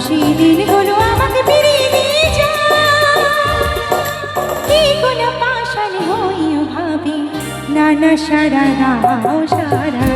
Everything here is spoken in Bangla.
সেদিন হলো আমাকে ফিরিয়ে নিয়ে যা কোনো পাশাল নানা সারা সারা